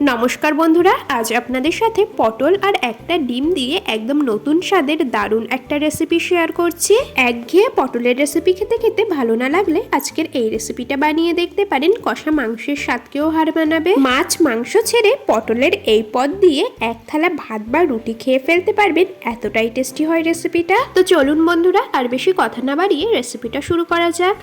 নমস্কার বন্ধুরা, আজ আপনাদের সাথে পটল আর একটা ডিম দিয়ে একদম নতুন স্বাদের দারুণ একটা রেসিপি শেয়ার করছি। একঘেয়ে পটলের রেসিপি খেতে খেতে ভালো না লাগলে আজকের এই রেসিপিটা বানিয়ে দেখতে পারেন, কষা মাংসের স্বাদকেও হার বানাবে মাছ, মাংস ছেড়ে পটলের এই পদ দিয়ে এক থালা ভাত বা রুটি খেয়ে ফেলতে পারবেন, এতটাই টেস্টি হয় রেসিপিটা তো চলুন বন্ধুরা, আর বেশি কথা না বাড়িয়ে রেসিপিটা শুরু করা যাক।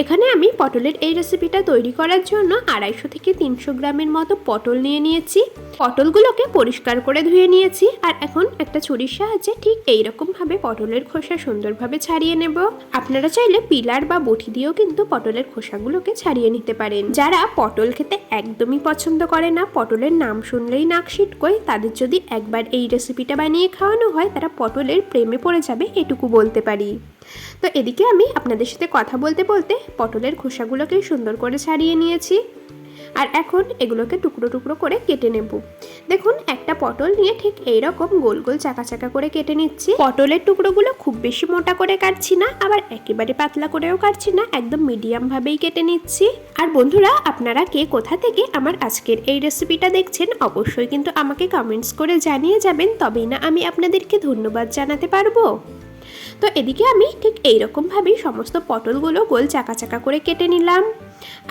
এখানে আমি পটলের এই রেসিপিটা তৈরি করার জন্য আড়াইশো থেকে তিনশো গ্রামের মতো পটল নিয়ে নিয়েছি। পটলগুলোকে পরিষ্কার করে ধুয়ে নিয়েছি আর এখন একটা ছুরির সাহায্যে ঠিক এইরকম ভাবে পটলের খোসা সুন্দরভাবে ছাড়িয়ে নেব। আপনারা চাইলে পিলার বা বটি দিয়েও কিন্তু পটলের খোসাগুলোকে ছাড়িয়ে নিতে পারেন। যারা পটল খেতে একদমই পছন্দ করে না, পটলের নাম শুনলেই নাক ছিটকোয় তাদের যদি একবার এই রেসিপিটা বানিয়ে খাওয়ানো হয়, তারা পটলের প্রেমে পড়ে যাবে, এটুকু বলতে পারি। তো এদিকে আমি আপনাদের সাথে কথা বলতে বলতে পটলের খোসাগুলোকে সুন্দর করে ছাড়িয়ে নিয়েছি। আর এখন এগুলোকে টুকরো টুকরো করে কেটে নেব। দেখুন, একটা পটল নিয়ে ঠিক এই রকম গোল গোল চাকা চাকা করে কেটে নিচ্ছি। পটলের টুকরোগুলো খুব বেশি মোটা করে কাটছি না, আবার একেবারে পাতলা করেও কাটছি না, একদম মিডিয়াম ভাবেই কেটে নিচ্ছি। আর বন্ধুরা, আপনারা কে কোথা থেকে আমার আজকের এই রেসিপিটা দেখছেন, অবশ্যই কিন্তু আমাকে কমেন্টস করে জানিয়ে যাবেন, তবেই না আমি আপনাদেরকে ধন্যবাদ জানাতে পারব। তো এদিকে আমি ঠিক এইরকমভাবেই সমস্ত পটলগুলো গোল চাকা চাকা করে কেটে নিলাম।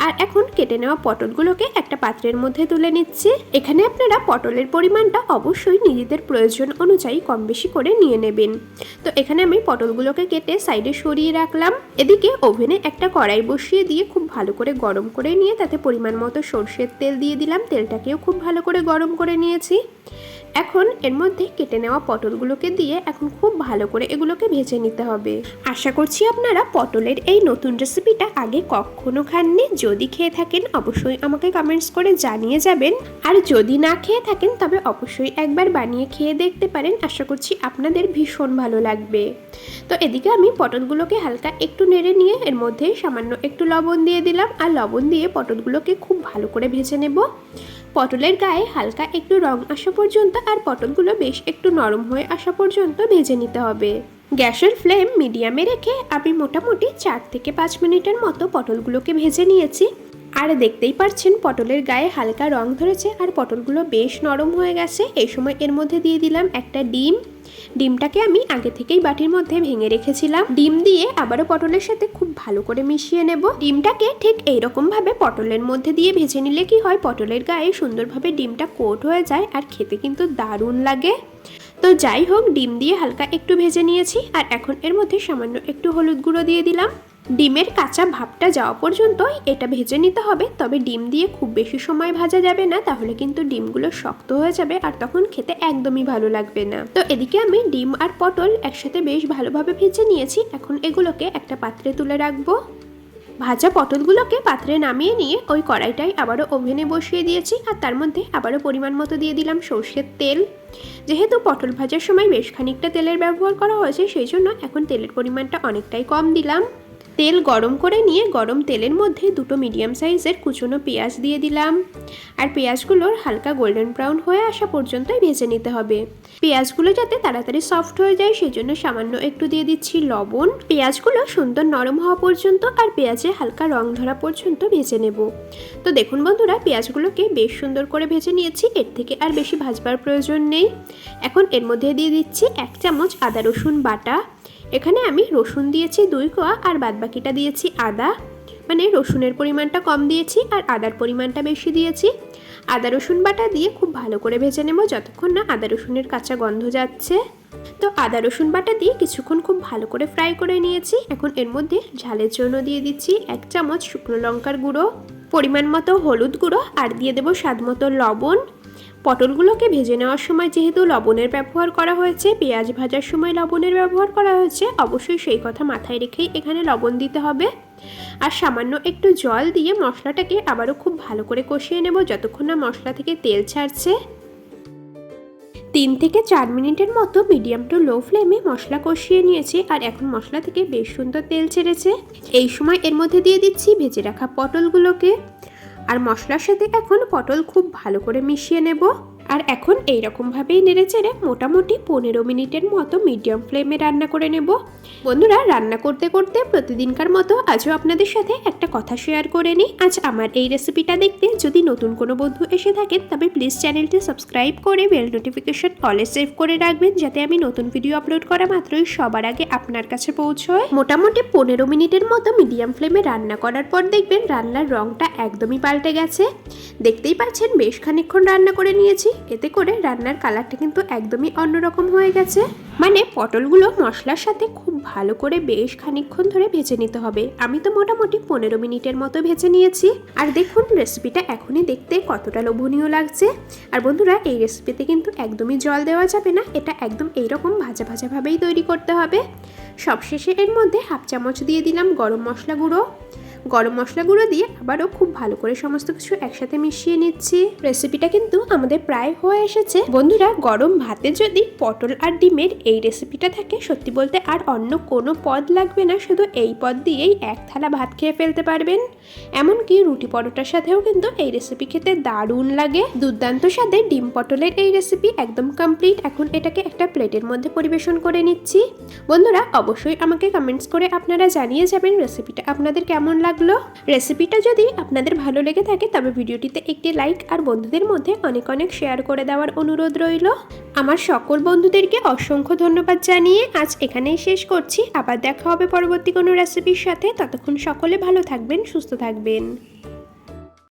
আর এখন কেটে নেওয়া পটলগুলোকে একটা পাত্রের মধ্যে তুলে নিচ্ছি। এখানে আপনারা পটলের পরিমাণটা অবশ্যই নিজেদের প্রয়োজন অনুযায়ী কম বেশি করে নিয়ে নেবেন। তো এখানে আমি পটলগুলোকে কেটে সাইডে সরিয়ে রাখলাম। এদিকে ওভেনে একটা কড়াই বসিয়ে দিয়ে খুব ভালো করে গরম করে নিয়ে তাতে পরিমাণ মতো সর্ষের তেল দিয়ে দিলাম। তেলটাকেও খুব ভালো করে গরম করে নিয়েছি। এখন এর মধ্যে কেটে নেওয়া পটলগুলোকে দিয়ে এখন খুব ভালো করে এগুলোকে ভেজে নিতে হবে। আশা করছি আপনারা পটলের এই নতুন রেসিপিটা আগে কখনো খাননি। যদি খেয়ে থাকেন, অবশ্যই আমাকে কমেন্টস করে জানিয়ে যাবেন। আর যদি না খেয়ে থাকেন, তবে অবশ্যই একবার বানিয়ে খেয়ে দেখতে পারেন। আশা করছি আপনাদের ভীষণ ভালো লাগবে। তো এদিকে আমি পটলগুলোকে হালকা একটু নেড়ে নিয়ে এর মধ্যে সামান্য একটু লবণ দিয়ে দিলাম। আর লবণ দিয়ে পটলগুলোকে খুব ভালো করে ভেজে নেব। পটলের গায়ে হালকা একটু রং আসা পর্যন্ত আর পটলগুলো বেশ একটু নরম হয়ে আসা পর্যন্ত ভেজে নিতে হবে। গ্যাসের ফ্লেম মিডিয়ামে রেখে আমি মোটামুটি চার থেকে পাঁচ মিনিটের মতো পটলগুলোকে ভেজে নিয়েছি। আর দেখতেই পাচ্ছেন পটলের গায়ে হালকা রং ধরেছে আর পটলগুলো বেশ নরম হয়ে গেছে। এই সময় এর মধ্যে দিয়ে দিলাম একটা ডিম ডিমটাকে আমি আগে থেকেই বাটির মধ্যে ভেঙে রেখেছিলাম। ডিম দিয়ে আবারও পটলের সাথে খুব ভালো করে মিশিয়ে নেব। ডিমটাকে ঠিক এইরকম ভাবে পটলের মধ্যে দিয়ে ভেজে নিলে কি হয়? পটলের গায়ে সুন্দরভাবে ডিমটা কোট হয়ে যায় আর খেতে কিন্তু দারুণ লাগে। তো যাই হোক, ডিম দিয়ে হালকা একটু ভেজে নিয়েছি আর এখন এর মধ্যে সামান্য একটু হলুদ গুঁড়ো দিয়ে দিলাম। ডিমের কাঁচা ভাবটা যাওয়া পর্যন্ত এটা ভেজে নিতে হবে, তবে ডিম দিয়ে খুব বেশি সময় ভাজা যাবে না, তাহলে কিন্তু ডিমগুলো শক্ত হয়ে যাবে আর তখন খেতে একদমই ভালো লাগবে না। তো এদিকে আমি ডিম আর পটল একসাথে বেশ ভালোভাবে ভেজে নিয়েছি, এখন এগুলোকে একটা পাত্রে তুলে রাখব। ভাজা পটলগুলোকে পাত্রে নামিয়ে নিয়ে ওই কড়াইটাই আবারও ওভেনে বসিয়ে দিয়েছি আর তার মধ্যে আবারও পরিমাণ মতো দিয়ে দিলাম সর্ষের তেল। যেহেতু পটল ভাজার সময় বেশ খানিকটা তেলের ব্যবহার করা হয়েছে, সেই জন্য এখন তেলের পরিমাণটা অনেকটাই কম দিলাম। তেল গরম করে নিয়ে গরম তেলের মধ্যে দুটো মিডিয়াম সাইজের কুচনো পেঁয়াজ দিয়ে দিলাম। আর পেঁয়াজগুলোর হালকা গোল্ডেন ব্রাউন হয়ে আসা পর্যন্তই ভেজে নিতে হবে। পেঁয়াজগুলো যাতে তাড়াতাড়ি সফট হয়ে যায়, সেই জন্য সামান্য একটু দিয়ে দিচ্ছি লবণ। পেঁয়াজগুলো সুন্দর নরম হওয়া পর্যন্ত আর পেঁয়াজে হালকা রং ধরা পর্যন্ত ভেজে নেব। তো দেখুন বন্ধুরা, পেঁয়াজগুলোকে বেশ সুন্দর করে ভেজে নিয়েছি। এর থেকে আর বেশি ভাজবার প্রয়োজন নেই। এখন এর মধ্যে দিয়ে দিচ্ছি এক চামচ আদা রসুন বাটা। এখানে আমি রসুন দিয়েছি দুই কোয়া আর বাদবাকিটা দিয়েছি আদা। মানে রসুনের পরিমাণটা কম দিয়েছি আর আদার পরিমাণটা বেশি দিয়েছি। আদা, রসুন বাটা দিয়ে খুব ভালো করে ভেজে নেব যতক্ষণ না আদা, রসুনের কাঁচা গন্ধ যাচ্ছে। তো আদা, রসুন বাটা দিয়ে কিছুক্ষণ খুব ভালো করে ফ্রাই করে নিয়েছি। এখন এর মধ্যে ঝালের জন্য দিয়ে দিচ্ছি এক চামচ শুকনো লঙ্কার গুঁড়ো, পরিমাণ মতো হলুদ গুঁড়ো আর দিয়ে দেবো স্বাদ মতো লবণ। পটলগুলোকে ভেজে নেওয়ার সময় যেহেতু লবণের ব্যবহার করা হয়েছে, পেঁয়াজ ভাজার সময় লবণের ব্যবহার করা হয়েছে, অবশ্যই সেই কথা মাথায় রেখেই এখানে লবণ দিতে হবে। আর সামান্য একটু জল দিয়ে মশলাটাকে আবারও খুব ভালো করে কষিয়ে নেব যতক্ষণ না মশলা থেকে তেল ছাড়ছে। তিন থেকে চার মিনিটের মতো মিডিয়াম টু লো ফ্লেমে মশলা কষিয়ে নিয়েছি আর এখন মশলা থেকে বেশ সুন্দর তেল ছেড়েছে। এই সময় এর মধ্যে দিয়ে দিচ্ছি ভেজে রাখা পটলগুলোকে। আর মশলার সাথে এখন পটল খুব ভালো করে মিশিয়ে নেব। আর এখন এই রকমভাবেই নেড়ে চেড়ে মোটামুটি পনেরো মিনিটের মতো মিডিয়াম ফ্লেমে রান্না করে নেব। বন্ধুরা, রান্না করতে করতে প্রতিদিনকার মতো আজও আপনাদের সাথে একটা কথা শেয়ার করে নিই। আজ আমার এই রেসিপিটা দেখতে যদি নতুন কোনো বন্ধু এসে থাকেন তবে প্লিজ চ্যানেলটি সাবস্ক্রাইব করে বেল নোটিফিকেশন অলে সেভ করে রাখবেন, যাতে আমি নতুন ভিডিও আপলোড করা মাত্রই সবার আগে আপনার কাছে পৌঁছয়। মোটামুটি পনেরো মিনিটের মতো মিডিয়াম ফ্লেমে রান্না করার পর দেখবেন রান্নার রঙটা একদমই পাল্টে গেছে। দেখতেই পাচ্ছেন বেশ খানিকক্ষণ রান্না করে নিয়েছি। এতে করে রান্নার কালারটা কিন্তু একদমই অন্যরকম হয়ে গেছে। মানে পটলগুলো মশলার সাথে খুব ভালো করে বেশ খানিকক্ষণ ধরে ভেজে নিতে হবে। আমি তো মোটামুটি পনেরো মিনিটের মতো ভেজে নিয়েছি। আর দেখুন রেসিপিটা এখনই দেখতে কতটা লোভনীয় লাগছে। আর বন্ধুরা, এই রেসিপিতে কিন্তু একদমই জল দেওয়া যাবে না। এটা একদম এইরকম ভাজা ভাজাভাবেই তৈরি করতে হবে। সবশেষে এর মধ্যে হাফ চামচ দিয়ে দিলাম গরম মশলা গুঁড়ো। গরম মশলা গুঁড়ো দিয়ে আবারও খুব ভালো করে সমস্ত কিছু একসাথে মিশিয়ে নিচ্ছি। রেসিপিটা কিন্তু আমাদের প্রায় হয়ে এসেছে। বন্ধুরা, গরম ভাতে যদি পটল আর ডিমের এই রেসিপিটা থাকে, সত্যি বলতে আর অন্য কোনো পদ লাগবে না, শুধু এই পদ দিয়েই এক থালা ভাত খেয়ে ফেলতে পারবেন। এমনকি রুটি পরোটার সাথেও কিন্তু এই রেসিপি খেতে দারুণ লাগে। দুর্দান্ত স্বাদে ডিম পটলের এই রেসিপি একদম কমপ্লিট এখন এটাকে একটা প্লেটের মধ্যে পরিবেশন করে নিচ্ছি। বন্ধুরা, অবশ্যই আমাকে কমেন্টস করে আপনারা জানিয়ে যাবেন রেসিপিটা আপনাদের কেমন লাগল? রেসিপিটা যদি আপনাদের ভালো লেগে থাকে, তবে ভিডিওটিতে একটি লাইক আর বন্ধুদের মধ্যে অনেক অনেক শেয়ার করে দেওয়ার অনুরোধ রইল। আমার সকল বন্ধুদেরকে অসংখ্য ধন্যবাদ জানিয়ে আজ এখানেই শেষ করছি। আবার দেখা হবে পরবর্তী কোনো রেসিপির সাথে। ততক্ষণ সকলে ভালো থাকবেন, সুস্থ থাকবেন।